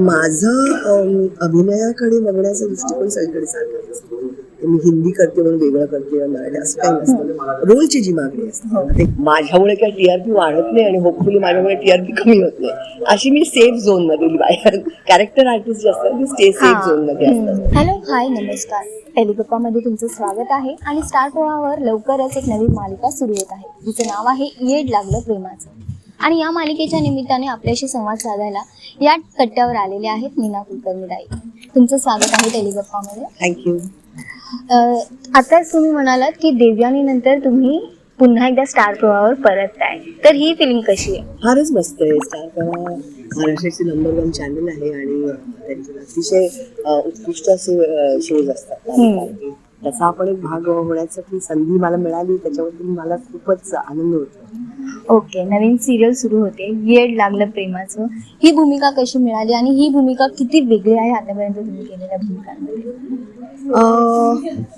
माझं अभिनयाकडे बघण्याचा दृष्टिकोन सगळीकडे सारखाच असतो मी हिंदी करते म्हणून वेगळं करते मराठी असं काही नसतं. रोलची जी मागणी असते. ते माझ्यामुळे काही टीआरपी वाढत नाही आणि होपफुली माझ्यामुळे टीआरपी कमी होत नाही. अशी मी सेफ झोनमध्ये बाहेर कॅरेक्टर आर्टिस्ट जे असतात ते सेफ झोनमध्ये असतात. हॅलो हाय नमस्कार. टेलिगप्पामध्ये तुमचं स्वागत आहे आणि स्टार प्रवाहावर लवकरच एक नवीन मालिका सुरू होत आहे. जिचं नाव आहे येड लागलं प्रेमाचं. आणि या मालिकेच्या निमित्ताने आपल्याशी संवाद साधायला या कट्ट्यावर आलेले आहेत मीना कुलकर्णी राई तुमचं स्वागत आहे टेलिगप्पामध्ये. थँक्यू आताच तुम्ही म्हणालात की देवयानी नंतर तुम्ही पुन्हा एकदा स्टार प्रवाहावर परत आहे तर ही फिलिंग कशी आहे? फारच मस्त आहे. स्टार प्रवाह महाराष्ट्राची नंबर वन चॅनल आहे आणि त्यांचे अतिशय उत्कृष्ट असे शोज असतात. त्याचा आपण एक भाग होण्यासाठी संधी मला मिळाली. त्याच्याबद्दल मला खूपच आनंद होतो. ओके नवीन सिरियल सुरू होते. येड लागलं प्रेमाचं. ही भूमिका कशी मिळाली आणि ही भूमिका किती वेगळी आहे आतापर्यंत तुम्ही केलेल्या भूमिकांमध्ये?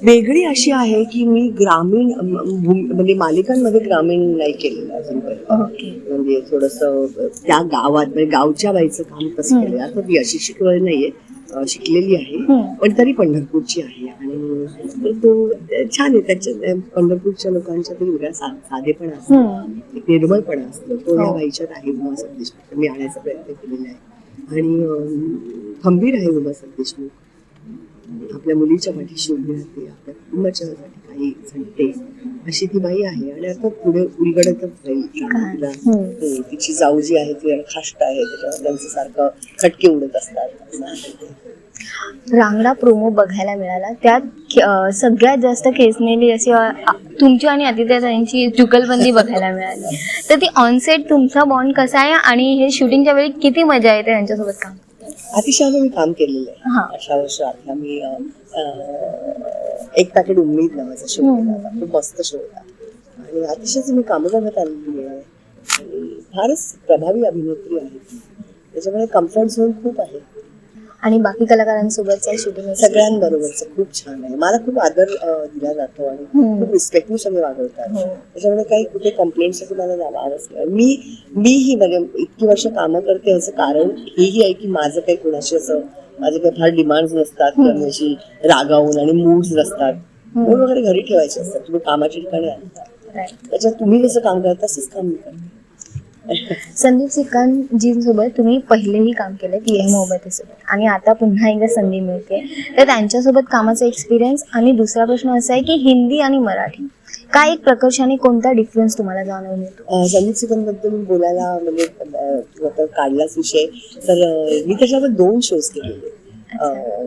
वेगळी अशी आहे की मी ग्रामीण म्हणजे मालिकांमध्ये ग्रामीण नाही केलेलं अजूनपर्यंत. ओके. म्हणजे थोडस त्या गावात म्हणजे गावच्या बाईचं काम कसं. केलं आता ती अशी शिकवली नाहीये. शिकलेली आहे हम्म. पण तरी पंढरपूरची आहे. आणि तो छान आहे त्याच्या पंढरपूरच्या लोकांच्या तरी वेगळा सा- साधेपणा असतो. हम्म. एक निर्मळपणा असतो. तो या हो. बाईच्यात आहे उमासक देशमुख मी आणण्याचा प्रयत्न केलेला आहे. आणि खंबीर आहे उमासक देशमुख आपल्या मुलीच्या पाठीशी उभी राहते आपल्या कुटुंबाच्या काही झटते अशी ती बाई आहे. आणि आता पुढे उलगडतच जाईल. तिची जाऊ जी आहे ती खाष्ट आहे त्याच्यावर त्यांचं सारखं खटके उडत असतात. रांगडा प्रोमो बघायला मिळाला. त्यात सगळ्यात जास्त खेचलेली अशी तुमची आणि आदित्यताईंची जुगलबंदी बघायला मिळाली. तर ती ऑनसेट तुमचा बॉन्ड कसा आहे आणि हे शूटिंगच्या वेळी किती मजा येते त्यांच्यासोबत काम? अतिशय आम्ही काम केलेलं हा. आहे अशा वर्ष आधी आम्ही अ, अ, एक पॅकेट उम्मीद नावाचा शो खूप मस्त शो होता. आणि अतिशयच मी कामं बघत आलेली आहे. फारच प्रभावी अभिनेत्री आहे त्याच्यामुळे कम्फर्ट झोन खूप आहे. आणि बाकी कलाकारांसोबतचा शूटिंग सगळ्यांबरोबरच. खूप छान आहे. मला खूप आदर अ, दिला जातो आणि हम्म. खूप रिस्पेक्टने सगळे वागवतात. हो. त्याच्यामुळे काही कुठे कंप्लेंटसाठी मला जावंच नाही. मी मीही म्हणजे इतकी वर्ष कामं करते याचं कारण हेही आहे की माझं काही कोणाशी असं माझे काही फार डिमांड नसतात. किंवा मी अशी रागावून आणि मूड्स नसतात. मूड वगैरे घरी ठेवायचे असतात. तुम्ही कामाच्या ठिकाणी आणता त्याच्यात तुम्ही कसं काम करता तसंच काम मी करते. संदीप सिक्कांजींसोबत तुम्ही पहिलेही काम केलं की एम मोहब्बतीसोबत आणि आता पुन्हा एकदा संधी मिळते. तर त्यांच्यासोबत कामाचा एक्सपिरियन्स आणि दुसरा प्रश्न असा आहे की हिंदी आणि मराठी. काय एक प्रकर्षाने कोणता डिफरन्स तुम्हाला जाणवून येतो? संगीत सिकंदबद्दल बोलायला म्हणजे काढलाच विषय. तर मी त्याच्यावर दोन शोज केलेले.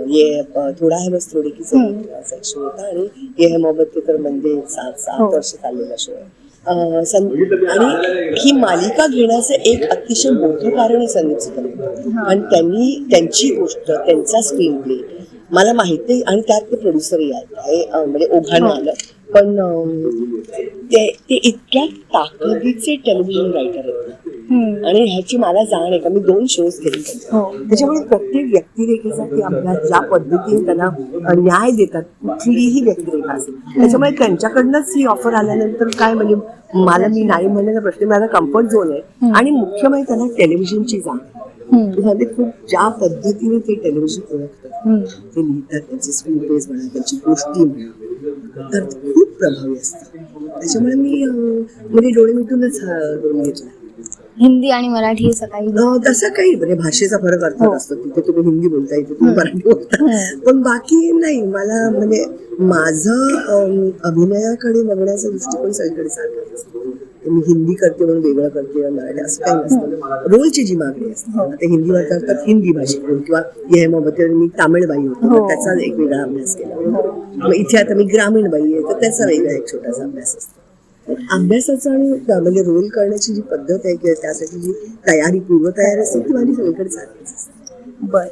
ये थोडा है बस थोडी की असा एक शो होता आणि ये है मोहब्बत के तर म्हणजे सात सात हो. वर्ष चाललेला शो आहे. आणि ही मालिका घेण्याचं एक अतिशय मोठं कारण आहे संदीप सिकंदर आणि त्यांनी त्यांची गोष्ट त्यांचा स्क्रीन प्ले मला माहिती आहे आणि त्यात ते प्रोड्युसरही आहेत म्हणजे ओघानं. आलं पण ते ते इतक्या ताकदीचे टेलिव्हिजन रायटर आहेत. आणि ह्याची मला जाण आहे का? मी दोन शोज केले. हो. त्याच्यामुळे प्रत्येक व्यक्तिरेखेचा ते अभ्यास ज्या पद्धतीने त्यांना न्याय देतात कुठलीही व्यक्तिरेखा असेल. त्याच्यामुळे त्यांच्याकडनंच ही ऑफर आल्यानंतर काय म्हणजे मला मी नाही म्हणण्याचा प्रश्न माझा कम्फर्ट झोन आहे. आणि मुख्य म्हणजे त्यांना टेलिव्हिजनची जाण. ते खूप ज्या पद्धतीने ते टेलिव्हिजन ओळखतात. ते लिहितात त्यांचे स्क्रीन प्लेस म्हणा त्यांची गोष्टी म्हणा तर खूप प्रभावी असतात. त्याच्यामुळे मी म्हणजे डोळे मिटूनच रोल घेतला हिंदी आणि मराठी हे सकाळी अं, तसं काही म्हणजे भाषेचा फरक हो. अर्थात असतो. तिथे तुम्ही हिंदी बोलता इथे तुम्ही मराठी बोलता. पण बाकी नाही. मला म्हणजे माझं अं, अभिनयाकडे बघण्याचा दृष्टिकोन सगळीकडे सारखाच असतो. मी हिंदी करते म्हणून वेगळं करते मराठी असं काही नसतं. रोलची जी मागणी असते. आता हिंदीवर करतात हिंदी भाषिक रोल किंवा ये मोहब्बत मी तामिळ बाई होते हो. त्याचा एक वेगळा अभ्यास केला. मग इथे आता मी ग्रामीण बाई आहे तर त्याचा वेगळा एक छोटासा अभ्यास असतो. अभ्यासाचा आणि म्हणजे रोल करण्याची जी पद्धत आहे किंवा त्यासाठी जी तयारी पूर्वतयारी असते ती माझी सगळीकडे असते. बर.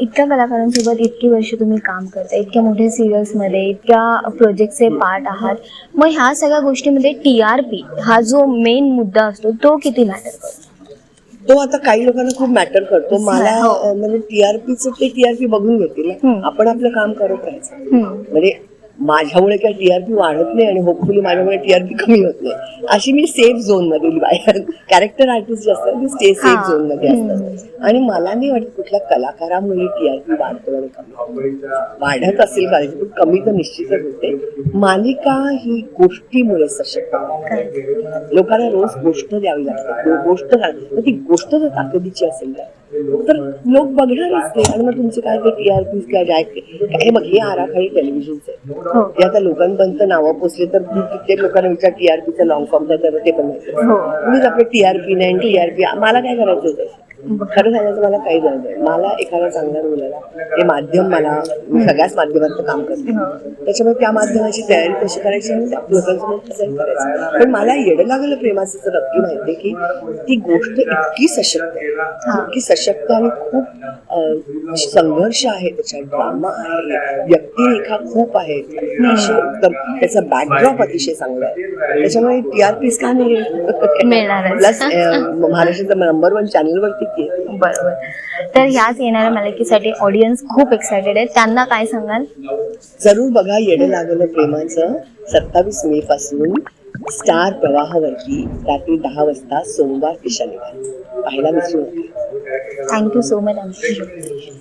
इतक्या कलाकारांसोबत इतकी वर्ष तुम्ही काम करता इतक्या मोठ्या सिरियल्समध्ये इतक्या प्रोजेक्टचे पार्ट आहात. मग ह्या सगळ्या गोष्टीमध्ये टी आर पी हा जो मेन मुद्दा असतो तो किती मॅटर करतो? तो आता काही लोकांना खूप मॅटर करतो. मला हो. म्हणजे टीआरपीचं ते टीआरपी बघून घेतील. आपण आपलं काम करत राहायचं. म्हणजे माझ्यामुळे काही टीआरपी वाढत नाही आणि होपफुली माझ्यामुळे टीआरपी कमी होत नाही अशी मी सेफ झोनमध्ये बाहेर कॅरेक्टर आर्टिस्ट जे असतात ते स्टे सेफ. झोनमध्ये असतात आणि मला नाही वाटत कुठल्या कलाकारामुळे टीआरपी वाढतो आणि कमी. वाढत असेल कदाचित पण कमी तर निश्चितच होते मालिका ही गोष्टीमुळे सशक्त. लोकांना रोज गोष्ट द्यावी लागते गोष्ट तर ती गोष्ट जर ताकदीची असेल ना तर लोक बघणारच ते आणि मग तुमचे काय ते टीआरपी काय काय हे बघ हे आराखडी टेलिव्हिजनचे हो ते आता लोकांपर्यंत नावं पोचले तर मी कित्येक लोकांना विचार टीआरपीचं लॉंग फॉर्म तर ते पण माहिती. हो. तुम्हीच आपलं टीआरपी नाही टीआरपी मला काय करायचं होतं? खरं सांगायचं मला काही गरज नाही. मला एखादा चांगला रोल आला ते माध्यम मला सगळ्याच माध्यमात काम करते. त्याच्यामुळे त्या माध्यमाची तयारी कशी करायची आणि त्या लोकांसमोर प्रेझेंट करायचं? पण मला येडं लागलं प्रेमाचं तर नक्की माहितीये की ती गोष्ट इतकी सशक्त आहे. इतकी सशक्त आणि खूप संघर्ष आहे त्याच्यात ड्रामा आहे व्यक्तिरेखा खूप उत्तम. त्याचा बॅकड्रॉप अतिशय चांगला आहे. त्याच्यामुळे टीआरपीस का नाही. प्लस महाराष्ट्राचा नंबर वन चॅनलवरती की आहे. बरोबर. तर ह्याच येणाऱ्या मालिकेसाठी ऑडियन्स खूप एक्सायटेड आहे त्यांना काय सांगाल? जरूर बघा येडं लागलं प्रेमाचं. सत्तावीस मे पासून स्टार प्रवाहावरती रात्री दहा वाजता सोमवार ते शनिवार पाहायला विसरू नका. थँक्यू सो मच आमची.